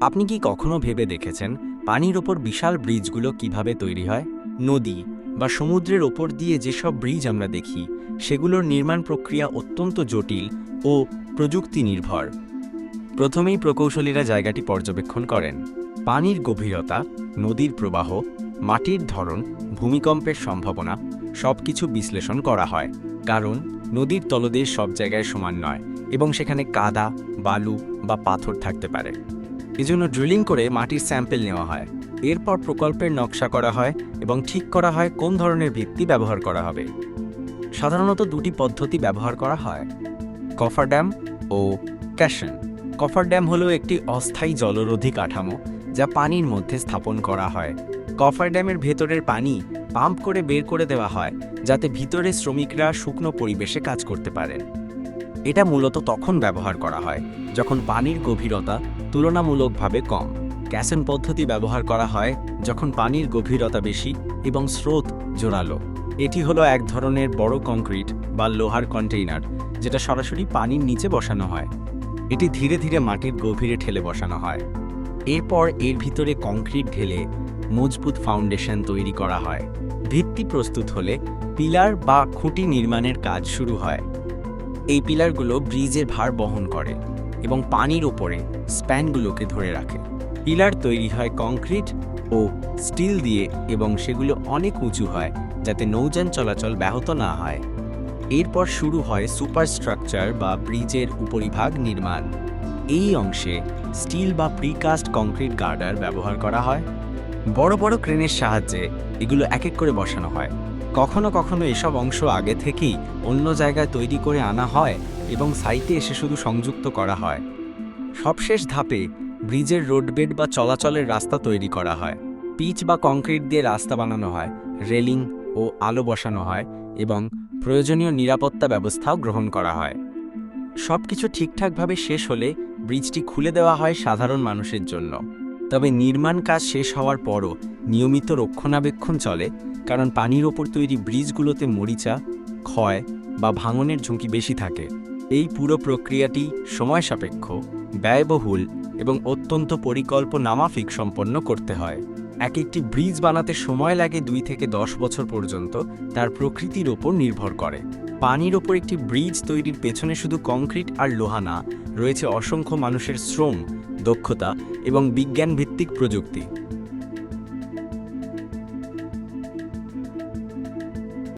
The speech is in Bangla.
আপনি কি কখনো ভেবে দেখেছেন পানির ওপর বিশাল ব্রিজগুলো কীভাবে তৈরি হয়? নদী বা সমুদ্রের ওপর দিয়ে যেসব ব্রিজ আমরা দেখি, সেগুলোর নির্মাণ প্রক্রিয়া অত্যন্ত জটিল ও প্রযুক্তি নির্ভর প্রথমেই প্রকৌশলীরা জায়গাটি পর্যবেক্ষণ করেন। পানির গভীরতা, নদীর প্রবাহ, মাটির ধরন, ভূমিকম্পের সম্ভাবনা সবকিছু বিশ্লেষণ করা হয়। কারণ, নদীর তলদেশ সব জায়গায় সমান নয় এবং সেখানে কাদা, বালু বা পাথর থাকতে পারে। এজন্য ড্রিলিং করে মাটির স্যাম্পেল নেওয়া হয়। এরপর প্রকল্পের নকশা করা হয় এবং ঠিক করা হয় কোন ধরনের ভিত্তি ব্যবহার করা হবে। সাধারণত দুটি পদ্ধতি ব্যবহার করা হয়। কফার ড্যাম ও ক্যাশন। কফার ড্যাম হলো একটি অস্থায়ী জলরোধী কাঠামো যা পানির মধ্যে স্থাপন করা হয়। কফার ড্যামের ভেতরের পানি পাম্প করে বের করে দেওয়া হয়, যাতে ভিতরে শ্রমিকরা শুকনো পরিবেশে কাজ করতে পারেন। এটা মূলত তখন ব্যবহার করা হয়, যখন পানির গভীরতা তুলনামূলকভাবে কম। ক্যাসেন পদ্ধতি ব্যবহার করা হয় যখন পানির গভীরতা বেশি এবং স্রোত জোরালো। এটি হলো এক ধরনের বড় কংক্রিট বা লোহার কন্টেইনার, যেটা সরাসরি পানির নিচে বসানো হয়। এটি ধীরে ধীরে মাটির গভীরে ঠেলে বসানো হয়। এরপর এর ভিতরে কংক্রিট ঢেলে মজবুত ফাউন্ডেশন তৈরি করা হয়। ভিত্তি প্রস্তুত হলে পিলার বা খুঁটি নির্মাণের কাজ শুরু হয়। এই পিলারগুলো ব্রিজের ভার বহন করে এবং পানির ওপরে স্প্যানগুলোকে ধরে রাখে। পিলার তৈরি হয় কংক্রিট ও স্টিল দিয়ে এবং সেগুলো অনেক উঁচু হয় যাতে নৌযান চলাচল ব্যাহত না হয়। এরপর শুরু হয় সুপারস্ট্রাকচার বা ব্রিজের উপরিভাগ নির্মাণ। এই অংশে স্টিল বা প্রিকাস্ট কংক্রিট গার্ডার ব্যবহার করা হয়। বড় বড় ক্রেনের সাহায্যে এগুলো এক এক করে বসানো হয়। কখনো কখনো এসব অংশ আগে থেকেই অন্য জায়গায় তৈরি করে আনা হয় এবং সাইটে এসে শুধু সংযুক্ত করা হয়। সবশেষ ধাপে ব্রিজের রোডবেড বা চলাচলের রাস্তা তৈরি করা হয়। পিচ বা কংক্রিট দিয়ে রাস্তা বানানো হয়, রেলিং ও আলো বসানো হয় এবং প্রয়োজনীয় নিরাপত্তা ব্যবস্থাও গ্রহণ করা হয়। সবকিছু ঠিকঠাকভাবে শেষ হলে ব্রিজটি খুলে দেওয়া হয় সাধারণ মানুষের জন্য। তবে নির্মাণ কাজ শেষ হওয়ার পরও নিয়মিত রক্ষণাবেক্ষণ চলে কারণ পানির ওপর তৈরি ব্রিজগুলোতে মরিচা, ক্ষয় বা ভাঙনের ঝুঁকি বেশি থাকে। এই পুরো প্রক্রিয়াটি সময় সাপেক্ষ ব্যয়বহুল এবং অত্যন্ত পরিকল্পনামাফিক সম্পন্ন করতে হয়। এক একটি ব্রিজ বানাতে সময় লাগে দুই থেকে দশ বছর পর্যন্ত, তার প্রকৃতির ওপর নির্ভর করে। পানির ওপর একটি ব্রিজ তৈরির পেছনে শুধু কংক্রিট আর লোহা না, রয়েছে অসংখ্য মানুষের শ্রম, দক্ষতা এবং বিজ্ঞানভিত্তিক প্রযুক্তি।